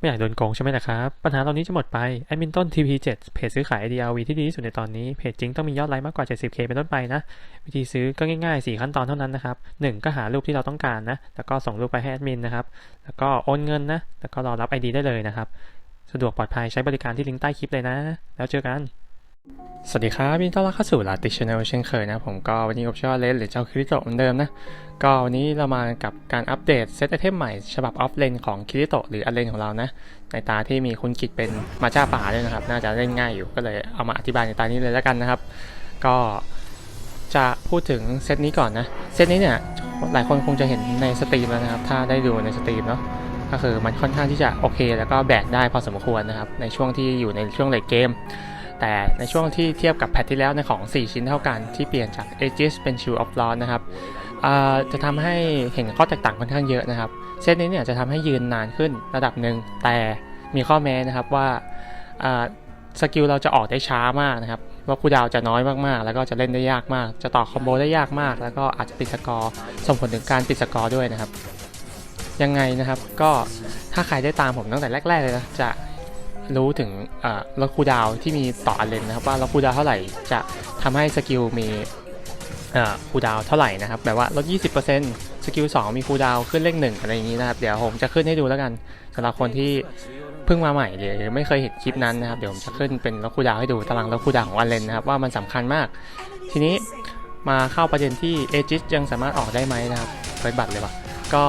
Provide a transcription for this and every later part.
ไม่อยากโดนโกงใช่ไหมล่ะครับ ปัญหาเหล่านี้จะหมดไปแอดมินต้น TP7 เพจซื้อขาย DRV ที่ดีที่สุดในตอนนี้ เพจจริงต้องมียอดไลค์มากกว่า 70k เป็นต้นไปนะ วิธีซื้อก็ง่ายๆ 4 ขั้นตอนเท่านั้นนะครับ 1 ก็หารูปที่เราต้องการนะ แล้วก็ส่งรูปไปให้แอดมินนะครับ แล้วก็โอนเงินนะ แล้วก็รอรับ ID ได้เลยนะครับ สะดวกปลอดภัยใช้บริการที่ลิงก์ใต้คลิปเลยนะ แล้วเจอกัน สวัสดีครับยินดีต้อนรับเข้าสู่ลาติชแนลเช่นเคยนะผมก็วันนี้กับชื่อเลนหรือเจ้าคริโตเหมือนเดิมนะ ก็วันนี้เรามากับการอัปเดตเซตไอเทมใหม่ฉบับออฟเลนของคริโตหรืออันเลนของเรานะ ในตาที่มีคุณกิจเป็นมาจ้าป่าด้วยนะครับ น่าจะเล่นง่ายอยู่ก็เลยเอามาอธิบายในตานี้เลยแล้วกันนะครับ ก็จะพูดถึงเซตนี้ก่อนนะ เซตนี้เนี่ยหลายคนคงจะเห็นในสตรีมแล้วนะครับถ้าได้ดูในสตรีมเนาะก็คือมันค่อนข้างที่จะโอเค แล้วก็แบกได้พอสมควรนะครับในช่วงที่อยู่ในช่วงเลทเกม แต่ในช่วงที่เทียบกับแพทที่แล้วในของ 4 ชิ้นเท่ากันที่เปลี่ยนจาก Aegis เป็น Shield of Lord นะครับจะทำให้เห็นข้อแตกต่างค่อนข้างเยอะนะครับ เซตนี้เนี่ยจะทำให้ยืนนานขึ้นระดับหนึ่งแต่มีข้อแม้นะครับว่าสกิลเราจะออกได้ช้ามากนะครับว่าคูลดาวจะน้อยมากๆ แล้วก็จะเล่นได้ยากมาก จะต่อคอมโบได้ยากมาก แล้วก็อาจจะปิดสกอร์ส่งผลถึงการปิดสกอร์ด้วยนะครับ ยังไงนะครับก็ถ้าใครได้ตามผมตั้งแต่แรก ๆ เลยนะจะ รู้ถึงเอ่อลดคูดาวที่มีต่ออันเลนนะครับว่าลดคูดาวเท่าไหร่จะทำให้สกิลมีคูดาวเท่าไหร่นะครับแบบว่าลด 20%สกิล2มีคูดาวขึ้นเลขหนึ่งอะไรอย่างนี้นะครับ เดี๋ยวผมจะขึ้นให้ดูแล้วกันสำหรับคนที่เพิ่งมาใหม่หรือไม่เคยเห็นคลิปนั้นนะครับ เดี๋ยวผมจะขึ้นเป็นลดคูดาวให้ดูตารางลดคูดาวของอันเลนนะครับว่ามันสำคัญมาก ทีนี้มาเข้าประเด็นที่เอจิสยังสามารถออกได้ไหมนะครับเปิดบัตรเลยว่ะก็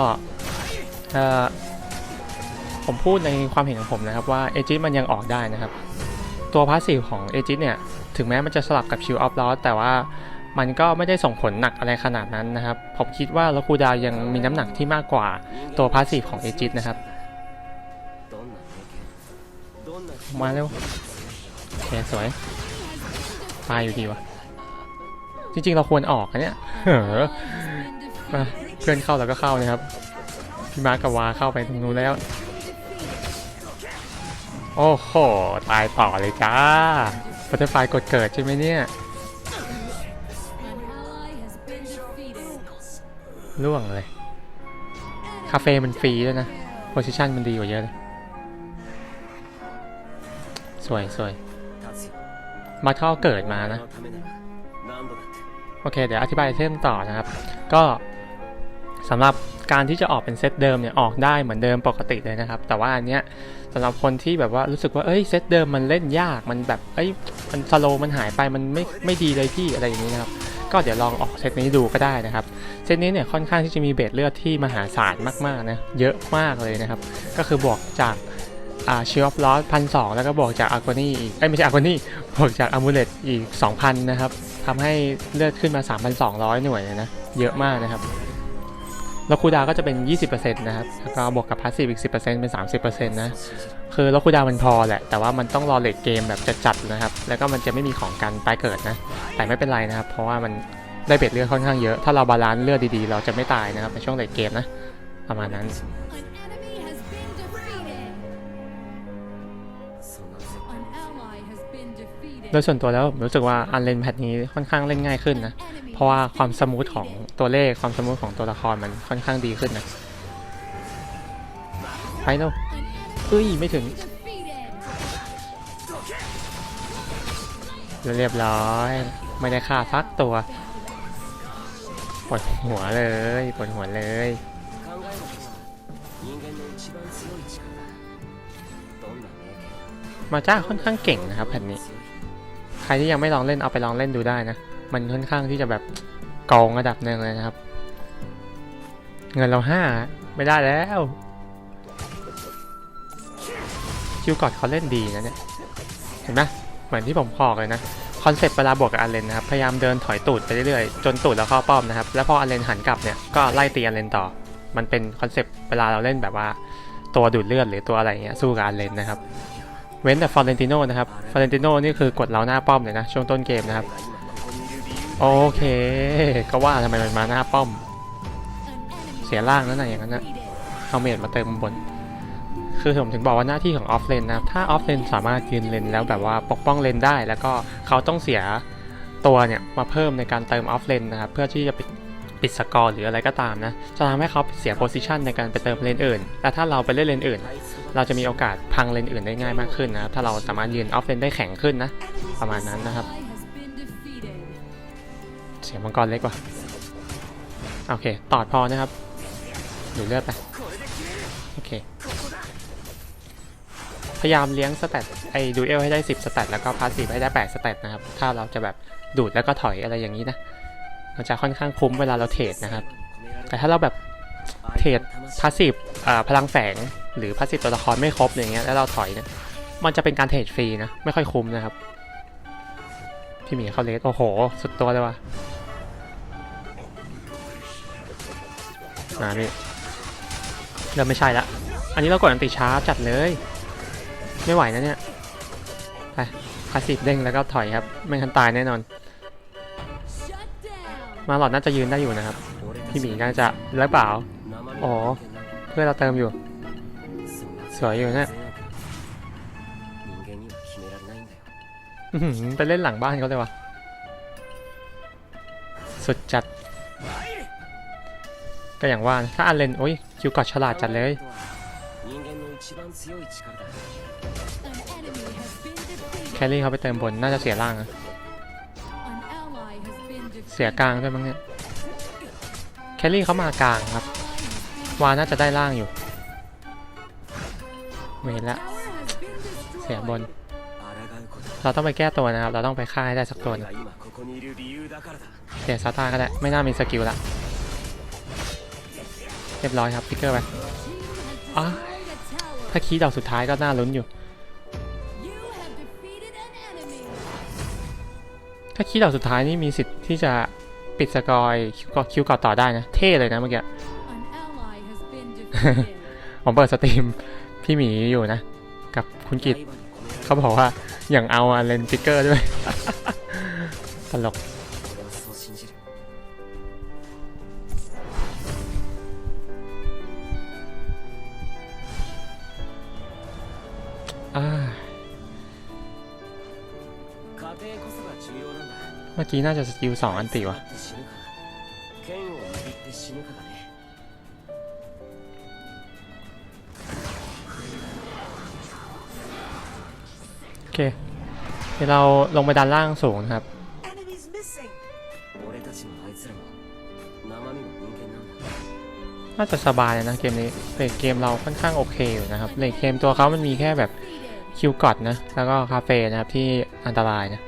ผมพูดในความเห็นของผมนะครับว่าเอจิ t มันยังออกได้นะครับ ตัวพาสซีฟของเอจิ t เนี่ย ถึงแม้มันจะสลับกับชิลออฟลอสแต่ว่ามันก็ไม่ได้ส่งผลหนักอะไรขนาดนั้นนะครับ ผมคิดว่าลคูดาวยังมีน้ำหนักที่มากกว่าตัวพาสซีฟของเอจิ t นะครับ มาเร็วโอเคสวย ตายอยู่ดีวะจริงๆ เราควรออกนะเนี่ยเฮ้อมาเพื่อนเข้าเราก็เข้านะครับ พี่มาร์คกับวาเข้าไปตรงนู้นแล้ว โอ้โห ตายต่อเลยจ้าบัตเตอร์ไฟกดเกิดใช่ไหมเนี่ย ล่วงเลย คาเฟ่มันฟรีด้วยนะ โพซิชันมันดีกว่าเยอะเลย สวยสวยมาเข้าเกิดมานะ โอเค เดี๋ยวอธิบายไอเทมต่อนะครับ ก็สำหรับการที่จะออกเป็นเซตเดิมเนี่ย ออกได้เหมือนเดิมปกติเลยนะครับ แต่ว่าอันเนี้ย สำหรับคนที่แบบว่ารู้สึกว่าเอ้ยเซตเดิมมันเล่นยากมันแบบเอ้ยมันสโลมันหายไปมันไม่ไม่ดีเลยพี่อะไรอย่างนี้นะครับก็เดี๋ยวลองออกเซตนี้ดูก็ได้นะครับ เซตนี้เนี่ยค่อนข้างที่จะมีเบสเลือดที่มหาศาลมากๆนะเยอะมากเลยนะครับ ก็คือบวกจากอาชิลอฟลอสพันสองแล้วก็บวกจากอาร์โกนี่อีกเอ้ยไม่ใช่อาร์โกนี่บวกจากอามูเลตอีก 2,000 นะครับทำให้เลือดขึ้นมา 3,200 หน่วยเลยนะ เยอะมากนะครับ แล้วคูดาก็จะเป็น 20%นะครับ แล้วก็บวกกับพาสซีฟอีก 10%เป็น 30%นะ คือแล้วคูดามันพอแหละ แต่ว่ามันต้องรอเลทเกมแบบจัดๆนะครับ แล้วก็มันจะไม่มีของกันตายเกิดนะ แต่ไม่เป็นไรนะครับ เพราะว่ามันได้เบ็ดเลือดค่อนข้างเยอะ ถ้าเราบาลานซ์เลือดดีๆ เราจะไม่ตายนะครับในช่วงเลทเกมนะ ประมาณนั้น โดยส่วนตัวแล้วรู้สึกว่าอันเลนแพทนี้ค่อนข้างเล่นง่ายขึ้นนะ ราะว่าความสมูทของตัวเลขความสมูทของตัวละครมันค่อนข้างดีขึ้นนะไปเร็วเอ้ยไม่ถึงเรียบร้อย ไม่ได้ค่าซักตัวปวดหัวเลยปวดหัวเลยมาจ้าค่อนข้างเก่งนะครับแผ่นนี้ ใครที่ยังไม่ลองเล่นเอาไปลองเล่นดูได้นะ มันค่อนข้างที่จะแบบกองระดับหนึ่งเลยนะครับ เงินเราห้าไม่ได้แล้วคิวกอดเขาเล่นดีนะเนี่ยเห็นไหมเหมือนที่ผมบอกเลยนะคอนเซปต์เวลาบวกกับอันเลนนะครับพยายามเดินถอยตูดไปเรื่อยๆจนตูดแล้วเข้าป้อมนะครับแล้วพออันเลนหันกลับเนี่ยก็ไล่ตีอันเลนต่อ มันเป็นคอนเซปต์เวลาเราเล่นแบบว่าตัวดูดเลือดหรือตัวอะไรเงี้ยสู้กับอันเลนนะครับเว้นแต่ฟอร์เรนติโนนะครับฟอร์เรนติโนนี่คือกดเราหน้าป้อมเลยนะช่วงต้นเกมนะครับ โอเค ก็ว่าทำไมมันมาหน้าป้อม เสียล่างนั่นน่ะอย่างนั้นนะเอาเมดมาเติมบน คือผมถึงบอกว่าหน้าที่ของออฟเลนนะถ้าออฟเลนสามารถยืนเลนแล้วแบบว่าปกป้องเลนได้ แล้วก็เขาต้องเสียตัวเนี่ยมาเพิ่มในการเติมออฟเลนนะครับเพื่อที่จะปิดปิดสกอร์หรืออะไรก็ตามนะจะทำให้เขาเสียโพซิชันในการไปเติมเลนอื่น แต่ถ้าเราไปเล่นเลนอื่น เราจะมีโอกาสพังเลนอื่นได้ง่ายมากขึ้นนะถ้าเราสามารถยืนออฟเลนได้แข็งขึ้นนะประมาณนั้นนะครับ สียงมังกรเล็กว่ะโอเคตอดพอนะครับดูเลือดไปโอเคพยายามเลี้ยงสเตตไอ้ดูเอลให้ได้ 10 สเตตแล้วก็พาสซีฟให้ได้ 8 สเตตนะครับ ถ้าเราจะแบบดูดแล้วก็ถอยอะไรอย่างนี้นะมันจะค่อนข้างคุ้มเวลาเราเทรดนะครับ แต่ถ้าเราแบบเทรดพาสซีฟพลังแฝงหรือพาสซีฟตัวละครไม่ครบอย่างเงี้ยแล้วเราถอยเนี่ยมันจะเป็นการเทรดฟรีนะ ไม่ค่อยคุ้มนะครับ พี่หมีเขาเลสโอ้โห สุดตัวเลยว่ะ มาพี่เริ่มไม่ใช่ละอันนี้เรากดอันติช้าจัดเลย ไม่ไหวนะเนี่ยไปพาสซีฟเด้งแล้วก็ถอยครับ ไม่งั้นตายแน่นอน มาหลอดน่าจะยืนได้อยู่นะครับ พี่หมีน่าจะแล้วเปล่าอ๋อเพื่อเราเติมอยู่ สวยอยู่นะไปเล่นหลังบ้านเขาเลยวะสุดจัด ก็อย่างว่านถ้าอันเลนโอ้ยคิวกอดฉลาดจัดเลยแคลรี่เขาไปเติมบนน่าจะเสียล่างนะเสียกลางด้วยมั้งเนี่ยแคลรี่เขามากลางครับวาน่าจะได้ล่างอยู่เมนละเสียบน เราต้องไปแก้ตัวนะครับ เราต้องไปฆ่าให้ได้สักตัวนึงเสียซาตาก็ได้ ไม่น่ามีสกิลละ เรียบร้อยครับพิกเกอร์ไปอ๋อถ้าคีย์ดอกสุดท้ายก็น่าลุ้นอยู่ ถ้าคีย์ดอกสุดท้ายนี่มีสิทธิ์ที่จะปิดสกอร์คิวกอคิวกอดต่อได้นะ เท่เลยนะเมื่อกี้ผมเปิดสตรีมพี่หมีอยู่นะ กับคุณกิตเขาบอกว่าอย่างเอาอะเลนฟิกเกอร์ด้วย ตลก กี้น่าจะสกิลสองอันติวะโอเคเดี๋ยวเราลงไปด้านล่างสูงนะครับ Enemies missing. น่าจะสบายเลยนะเกมนี้เลทเกมเราค่อนข้างโอเคอยู่นะครับเลทเกมตัวเขามันมีแค่แบบคิวกอดนะ แล้วก็คาเฟ่นะครับที่อันตรายนะ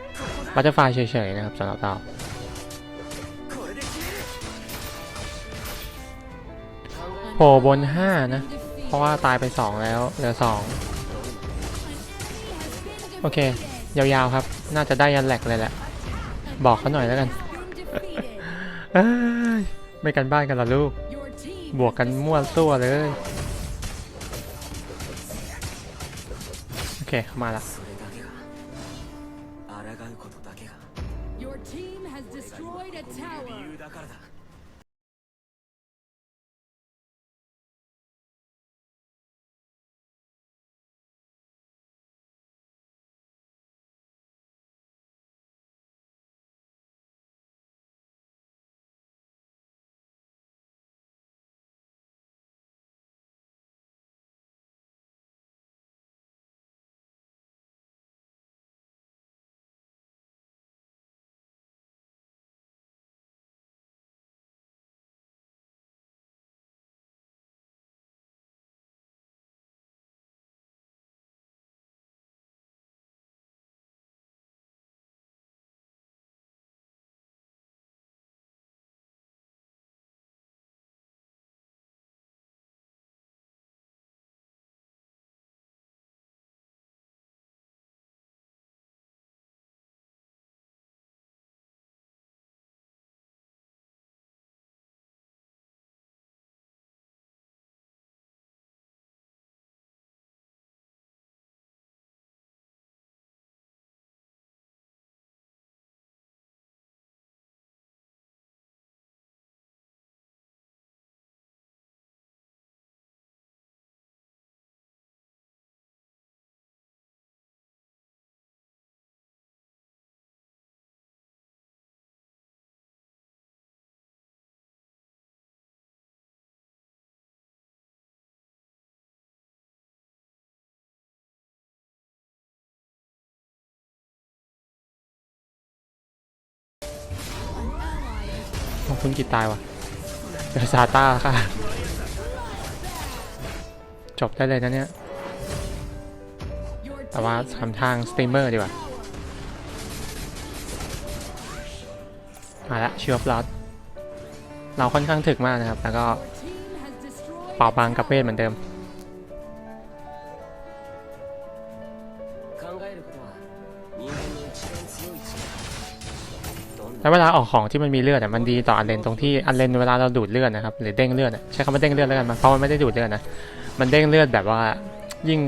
บัตเตอร์ไฟเฉยๆนะครับสำหรับเราโผล่บน 5 นะ เพราะว่าตายไป 2 แล้ว เหลือ 2 โอเค ยาวๆครับ น่าจะได้ยันแหลกเลยแหละ บอกเขาหน่อยแล้วกัน ไม่กันบ้านกันหรอลูก บวกกันมั่วซั่วเลย โอเค เข้ามาละ คุณกิตตายวะเดี๋ยวซาต้าค่ะ จบได้เลยนะเนี่ย แต่ว่าทำทางสเตมเมอร์ดีกว่ามาละเชิวบลัดเราค่อนข้างถึกมากนะครับ แล้วก็เป่าบางกับเวทเหมือนเดิม แล้วเวลาออกของที่มันมีเลือดอะมันดีต่ออันเลนตรงที่อันเลนเวลาเราดูดเลือดนะครับหรือเด้งเลือดใช้คำว่าเด้งเลือดแล้วกันมันเพราะมันไม่ได้ดูดเลือดนะมันเด้งเลือดแบบว่ายิ่ง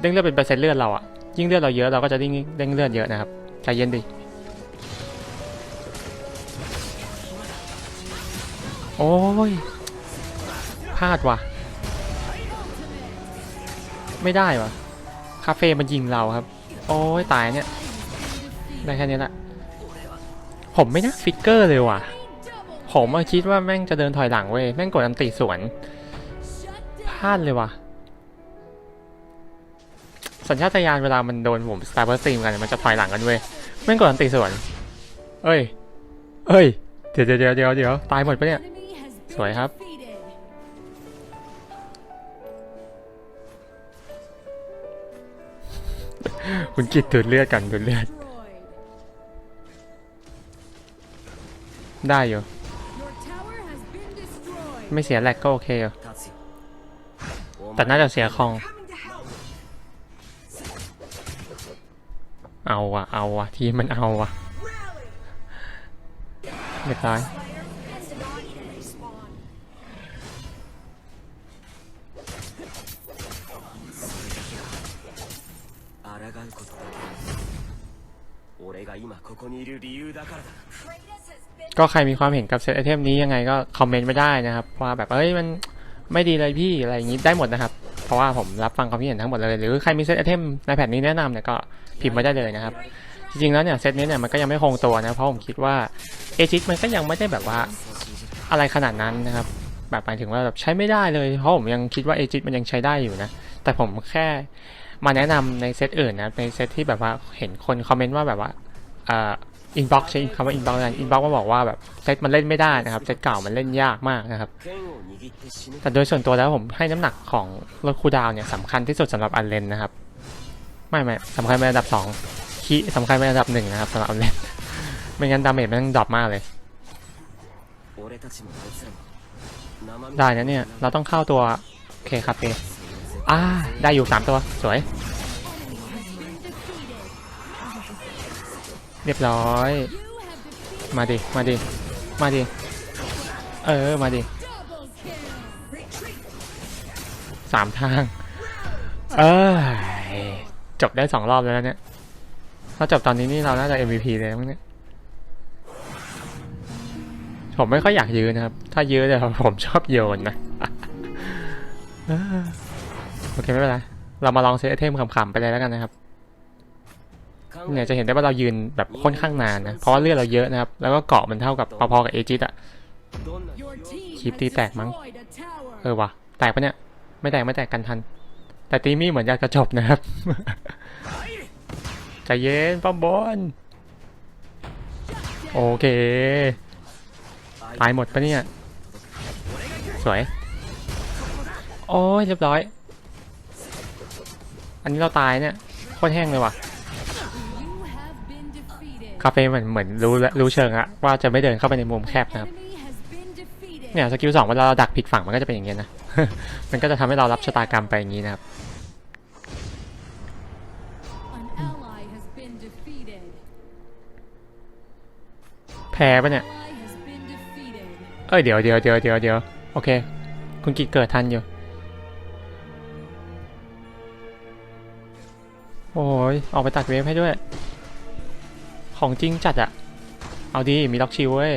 เด้งเลือดเป็นเปอร์เซ็นต์เลือดเราอะยิ่งเลือดเราเยอะเราก็จะยิ่งเด้งเลือดเยอะนะครับใจเย็นดิโอ้ยพลาดว่ะ ไม่ได้ว่ะ คาเฟ่มันยิงเราครับ โอ้ยตายเนี่ย ได้แค่นี้แหละ ผมไม่น่าฟิกเกอร์เลยว่ะ ผมอะคิดว่าแม่งจะเดินถอยหลังเว้ย แม่งกดอันติสวน พลาดเลยว่ะ สัญชาตญาณเวลามันโดนผมสตาร์เบอร์ซีมกัน มันจะถอยหลังกันเว้ย แม่งกดอันติสวน เอ้ย เอ้ย เดี๋ยวเดี๋ยวเดี๋ยวเดี๋ยวตายหมดปะเนี่ย สวยครับคุณกิดดูดเลือดกันดูดเลือด ได้อยู่ Your tower has been destroyed. ไม่เสียแลกก็โอเคอยู่ 立つよお แต่ 前 น่าจะเสียคอง เอาว่ะ เอาว่ะ ทีมมันเอาว่ะเรียบร้อย 抗うことだけ俺が今ここにいる理由だからだ ก็ใครมีความเห็นกับเซตไอเทมนี้ยังไงก็คอมเมนต์ไว้ได้นะครับว่าแบบเอ้ยมันไม่ดีเลยพี่อะไรอย่างนี้ได้หมดนะครับ เพราะว่าผมรับฟังความคิดเห็นทั้งหมดเลย หรือใครมีเซตไอเทมในแผ่นนี้แนะนำเนี่ยก็พิมพ์ไว้ได้เลยนะครับ จริงๆแล้วเนี่ยเซตนี้เนี่ยมันก็ยังไม่คงตัวนะ เพราะผมคิดว่าเอจิตมันก็ยังไม่ได้แบบว่าอะไรขนาดนั้นนะครับ แบบหมายถึงว่าแบบใช้ไม่ได้เลย เพราะผมยังคิดว่าเอจิตมันยังใช้ได้อยู่นะ แต่ผมแค่มาแนะนำในเซตอื่นนะในเซตที่แบบว่าเห็นคนคอมเมนต์ว่าแบบว่าอ่า อินบ็อกใช้คำว่าอินบ็อกกันอินบ็อกก็บอกว่าแบบเซตมันเล่นไม่ได้นะครับเซตเก่ามันเล่นยากมากนะครับ แต่โดยส่วนตัวแล้วผมให้น้ำหนักของรถคูดาวเนี่ยสำคัญที่สุดสำหรับอันเลนนะครับ ไม่ไม่สำคัญเป็นอันดับ2คีสำคัญเป็นอันดับหนึ่งนะครับสำหรับอันเลนไม่งั้นดาเมจมันดรอปมากเลย ได้นะเนี่ย เราต้องเข้าตัวเคครับเออ่าได้อยู่ 3 ตัวสวย เรียบร้อย มาดิ มาดิ มาดิ เออ มาดิสามทาง เออจบได้สองรอบแล้วเนี่ย ถ้าจบตอนนี้นี่เราน่าจะ MVP เลยมั้งเนี่ย ผมไม่ค่อยอยากยืนนะครับ ถ้ายืนเนี่ยผมชอบโยนนะ โอเคไม่เป็นไร เรามาลองเซตไอเทมขำๆไปเลยแล้วกันนะครับ เนี่ยจะเห็นได้ว่าเรายืนแบบค่อนข้างนานนะ เพราะว่าเลือดเราเยอะนะครับ แล้วก็เกาะมันเท่ากับพอๆกับเอจิตอะคีปตีแตกมั้ง เออวะแตกปะเนี่ย ไม่แตกไม่แตกกันทัน แต่ตีมี่เหมือนจะกระจบนะครับใจเย็นป้อมบอลโอเค ตายหมดปะเนี่ย สวย โอ้ยเรียบร้อย อันนี้เราตายเนี่ยโคตรแห้งเลยว่ะ คาเฟ่เหมือนเหมือนรู้แล้วรู้เชิงอะว่าจะไม่เดินเข้าไปในมุมแคบนะครับ Enemy has been defeated. เนี่ยสกิลสองเวลาเราดักผิดฝั่งมันก็จะเป็นอย่างเงี้ยนะ มันก็จะทำให้เรารับชะตากรรมไปอย่างนี้นะครับ An ally has been defeated. แพ้ปะเนี่ย Ally has been defeated. เอ้ยเดี๋ยวเดี๋ยวเดี๋ยวเดี๋ยวเดี๋ยวโอเค คุณกิจเกิดทันอยู่ โอ้ยออกไปตัดเวฟให้ด้วย ของจริงจัดอะเอาดีมีล็อกชิวเว้ย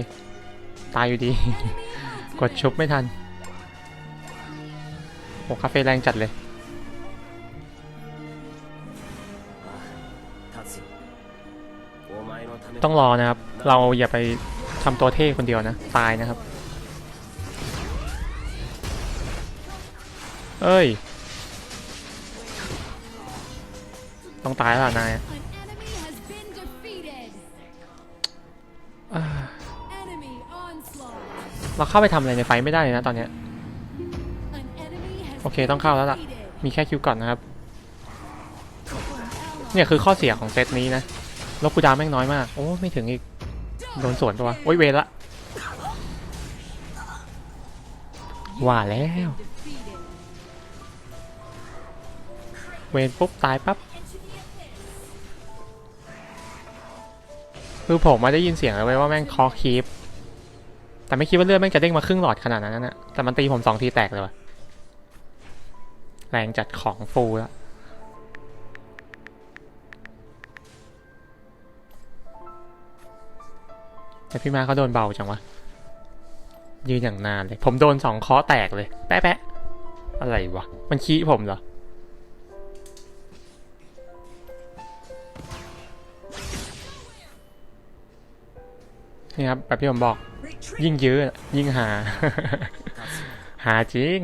ตายอยู่ดี กดชุบไม่ทันโอ้คาเฟ่แรงจัดเลยต้องรอนะครับ เราอย่าไปทำตัวเท่คนเดียวนะ ตายนะครับ เอ้ย ต้องตายแล้วนาย เราเข้าไปทำอะไรในไฟไม่ได้เลยนะตอนเนี้ยโอเคต้องเข้าแล้วล่ะ มีแค่คิวก่อนนะครับ เนี่ยคือข้อเสียของเซตนี้นะลบคูดาวแม่งน้อยมาก โอ้ ไม่ถึงอีก โดนสวนปะวะ โอ้ยเวละ ว่าแล้ว เวรปุ๊บ ตายปั๊บ คือผมมาได้ยินเสียงเลยว่าแม่งคอคีปแต่ไม่คิดว่าเลือดแม่งจะเด้งมาครึ่งหลอดขนาดนั้นนะแต่มันตีผมสองทีแตกเลยว่ะแรงจัดของฟูแล้วแต่พี่มาเขาโดนเบาจังวะ ยืนอย่างนานเลย ผมโดนสองเคอแตกเลย แปะแปะอะไรวะ มันขี้ผมเหรอ นี่ครับแบบที่ผมบอก ยิ่งยื้อยิ่งหา หาจริง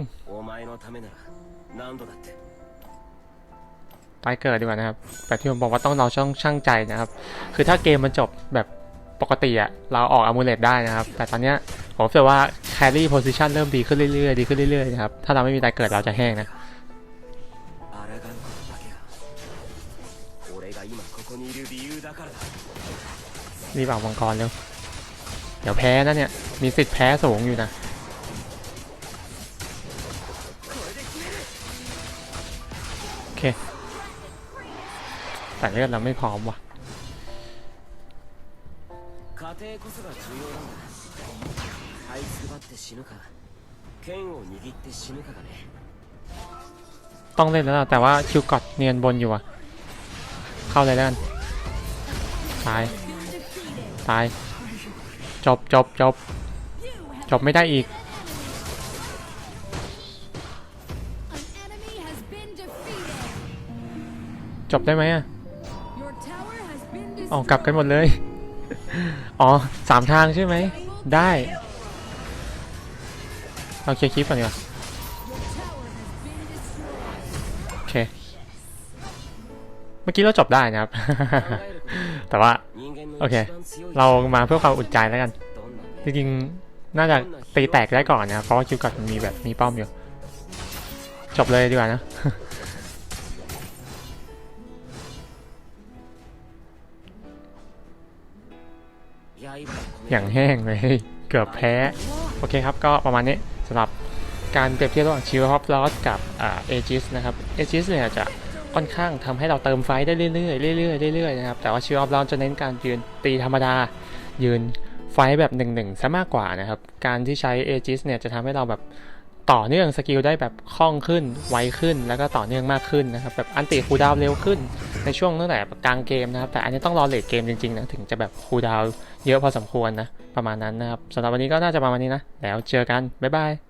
ตายเกิดดีกว่านะครับแบบที่ผมบอกว่าต้องเราช่างช่างใจนะครับ คือถ้าเกมมันจบแบบปกติอะเราออกอามูเลตได้นะครับ แต่ตอนเนี้ยผมรู้สึกว่าแครี่โพซิชันเริ่มดีขึ้นเรื่อยๆดีขึ้นเรื่อยๆนะครับ ถ้าเราไม่มีตายเกิดเราจะแห้งนะรีบเอามังกรเร็ว เดี๋ยวแพ้นะเนี่ย มีสิทธิ์แพ้สูงอยู่นะ โอเคแต่เลือดเราไม่พร้อมว่ะต้องเล่นแล้วแต่ว่าคิวกอดเนียนบนอยู่อะ เข้าเลยแล้วกัน ตาย ตาย จบจบจบจบไม่ได้อีก จบได้ไหมอะออกลับกันหมดเลย อ๋อสามทางใช่ไหม ได้เอาเคลียร์คลิปก่อนดีกว่าโอเค เมื่อกี้เราจบได้นะครับ แต่ว่า โอเค เรามาเพื่อความอุ่นใจแล้วกัน จริงๆ น่าจะตีแตกได้ก่อนนะ เพราะว่าคิวกัดมันมีแบบมีป้อมอยู่ จบเลยดีกว่านะอย่างแห้งเลยเกือบแพ้ โอเคครับก็ประมาณนี้สำหรับการเปรียบเทียบระหว่างชิวฮอปลอสกับเอจิสนะครับเอจิสเนี่ยจะ ค่อนข้างทำให้เราเติมไฟได้เรื่อยๆเรื่อยๆเรื่อยๆนะครับแต่ว่าชิลฮอปลอสจะเน้นการยืนตีธรรมดา ยืนไฟแบบหนึ่งหนึ่งซะมากกว่านะครับ การที่ใช้เอจิสเนี่ยจะทำให้เราแบบต่อเนื่องสกิลได้แบบคล่องขึ้นไวขึ้น แล้วก็ต่อเนื่องมากขึ้นนะครับแบบอันติคูดาวเร็วขึ้น ในช่วงตั้งแต่กลางเกมนะครับ แต่อันนี้ต้องรอเลทเกมจริงๆนะถึงจะแบบคูดาวเยอะพอสมควรนะประมาณนั้นนะครับสำหรับวันนี้ก็น่าจะประมาณนี้นะแล้วเจอกันบ๊ายบาย